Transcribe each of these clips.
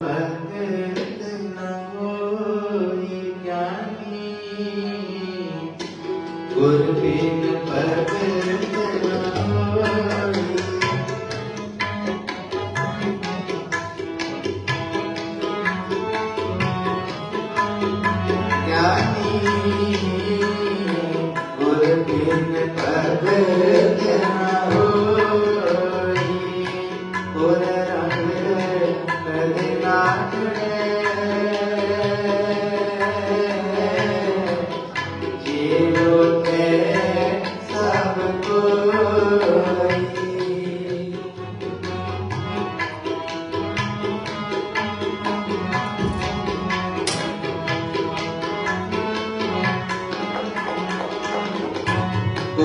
man.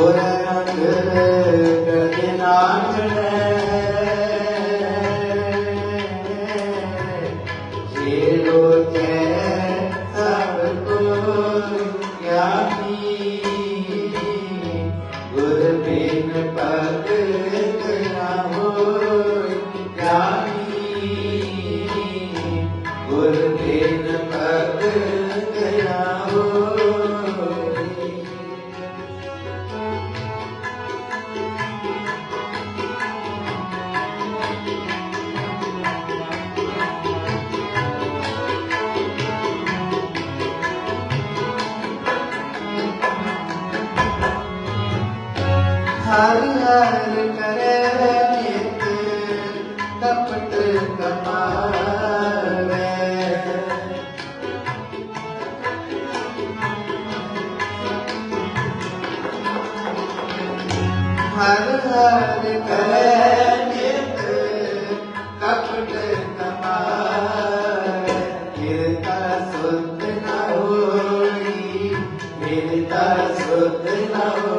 llora. ਹਰ ਹਰ ਕਰੇ ਨਿਤ ਕਪਟ ਕਮਾਵੇ ਹਰ ਹਰ ਕਰੇ ਨਿਤ ਕਪਟ ਕਮਾਵੇ ਕਿਰਤਾ ਸੁਧ ਨਾ ਹੋਈ ਕਿਰਤਾ ਸੁਧ ਨਾ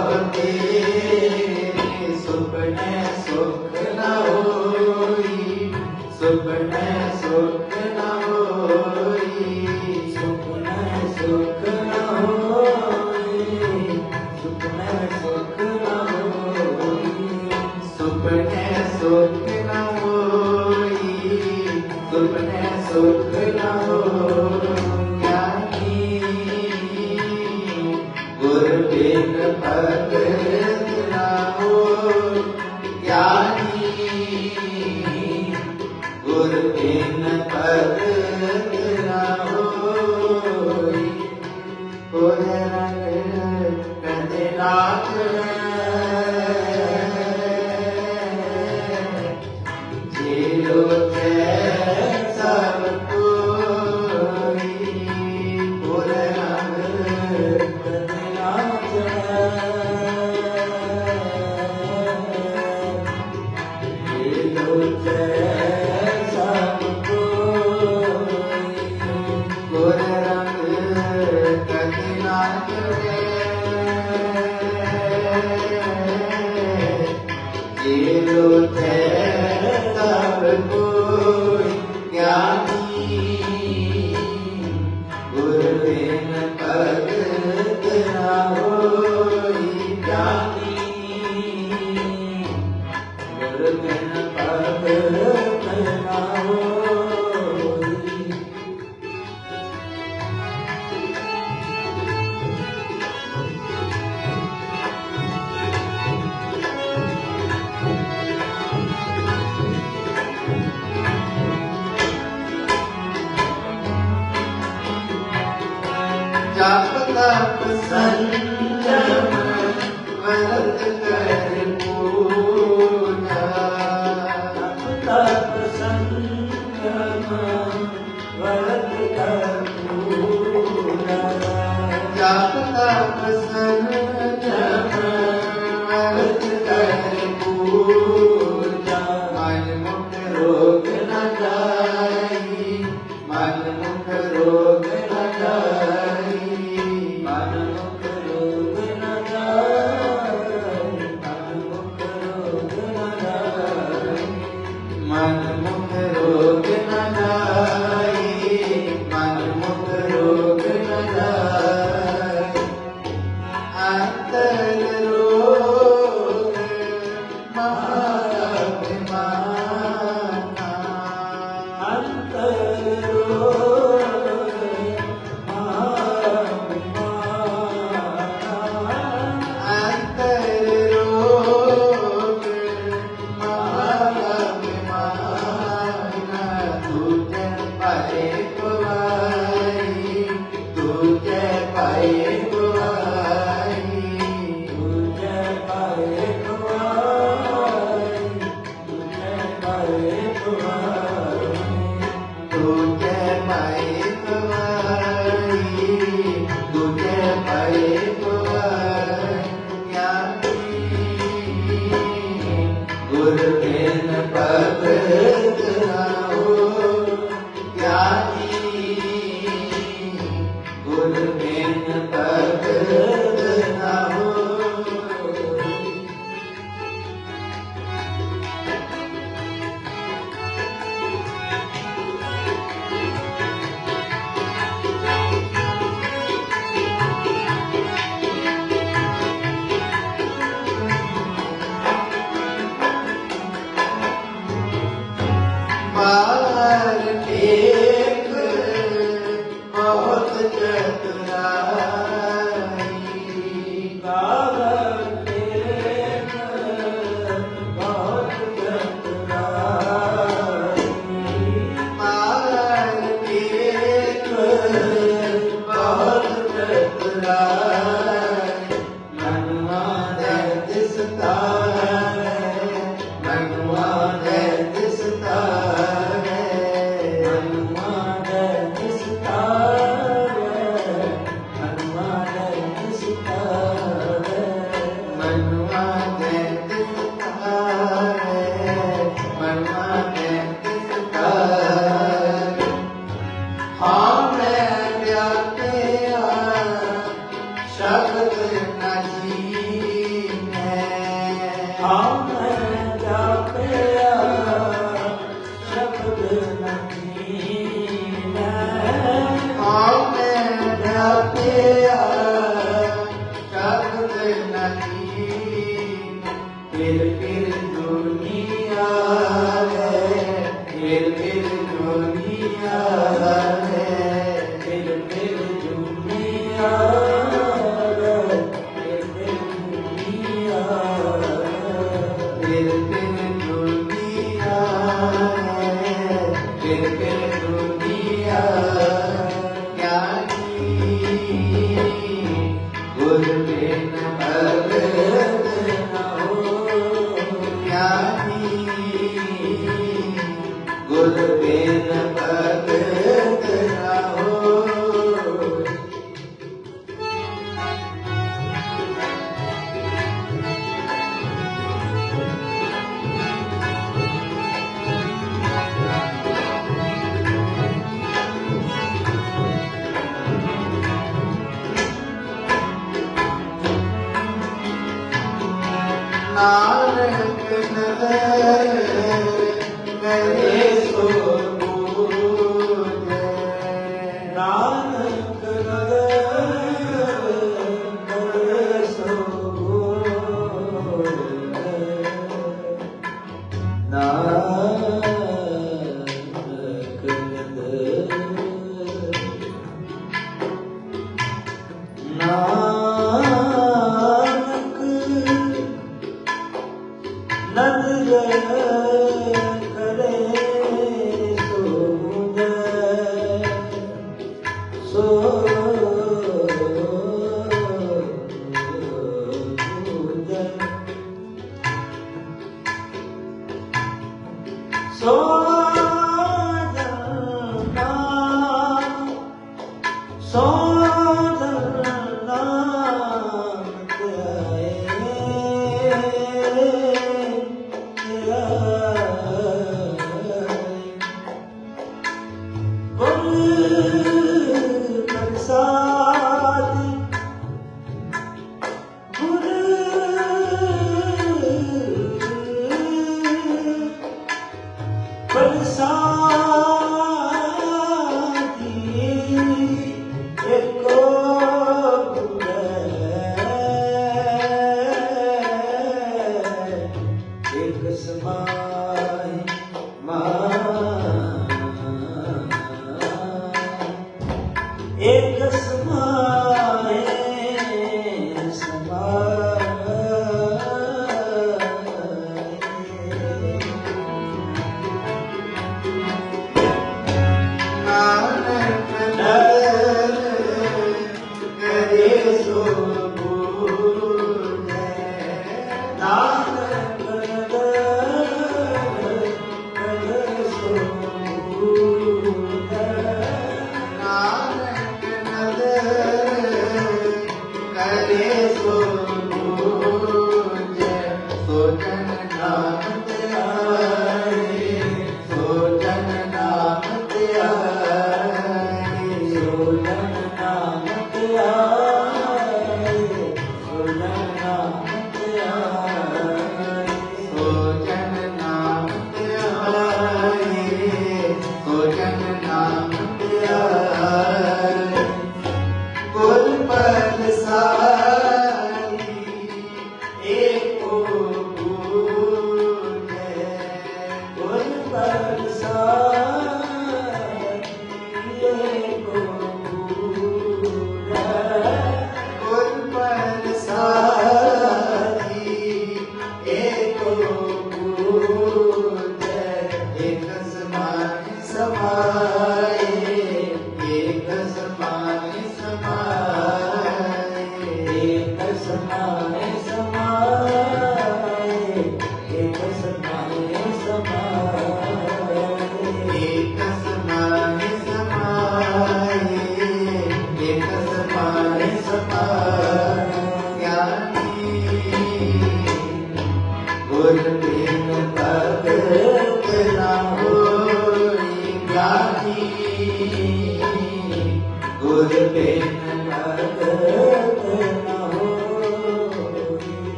भवती Tá. tá. ਤੁਝੇ ਪਾਏ ਕੁਵਾਈ Amen. ਨਾਨਕ sou. love.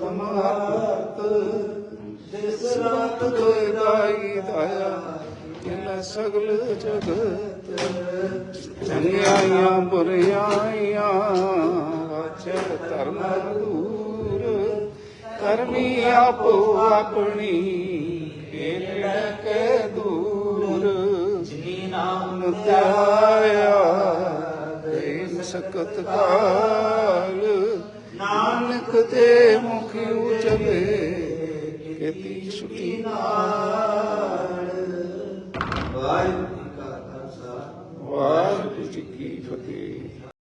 ਤਮਾਤ ਦਿਸ ਰਾਤ ਗਦਾਈ ਧਾਇਆ ਕਿਨ ਸਗਲ ਜਗਤ, ਚੰਗਿਆਈਆਂ ਬੁਰਿਆਈਆਂ ਵਾਚ ਧਰਮ ਦੂਰ, ਕਰਮੀ ਆਪਣੀ ਕੇਲ ਕੇ ਦੂਰ ਜਿਨੀ ਨਾਮ ਧਿਆਇਆ ਸਕਤ ਕਾਲ। ਨਾਨਕ ਤੇ ਮੁਖ ਉਜਲੇ ਕੀਤੀ ਛੁਟੀ ਨਾਲ ਵਾਹਿਗੁਰੂ।